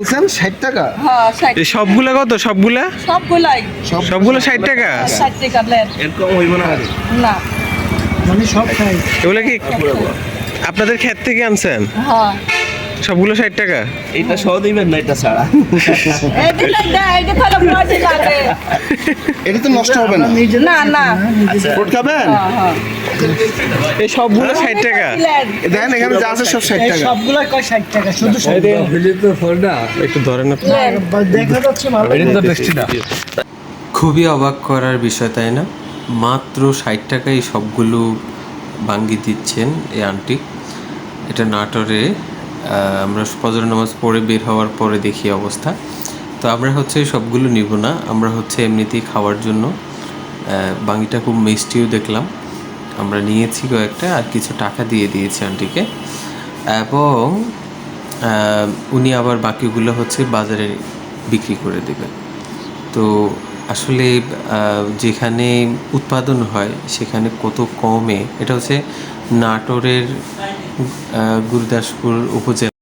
বলছেন ষাট টাকা? হ্যাঁ এই সবগুলা কত? সবগুলা? সবগুলাই। সবগুলো ষাট টাকা? ষাট টাকা লেন। এরকম হইব না না। মানে সব খাই। এগুলা কি? আপনাদের ক্ষেত থেকে আনছেন? হ্যাঁ। সবগুলো ষাট টাকা? এটা সহ দিবেন না এটা ছাড়া? এটা তো নষ্ট হবে না। না না। ফ্রুট খাবেন? হ্যাঁ হ্যাঁ। এই সবগুলো ষাট টাকা। দেখেন এখানে যা আছে সব ষাট টাকা। সবগুলো কয় ষাট টাকা? শুধু একটু ধরেন আপনি। দেখা যাচ্ছে ভালো। খুবই অবাক করার বিষয় তাই না? মাত্র ষাট টাকায় সবগুলো বাঙ্গি দিচ্ছেন এই আন্টি। এটা নাটোরে আমরা ফজর নামাজ পড়ে বের হওয়ার পরে দেখি অবস্থা। তো আমরা হচ্ছে সবগুলো নিব না, আমরা হচ্ছে এমনিতেই খাওয়ার জন্য। বাঙিটা খুব মিষ্টিও দেখলাম। আমরা নিয়েছি কয়েকটা আর কিছু টাকা দিয়ে দিয়েছি আন্টিকে। এবং উনি আবার বাকিগুলো হচ্ছে বাজারে বিক্রি করে দেবেন। তো আসলে যেখানে উৎপাদন হয় সেখানে কত কমে এটা হচ্ছে নাটোরের গুরুদাসপুর উপজেলা।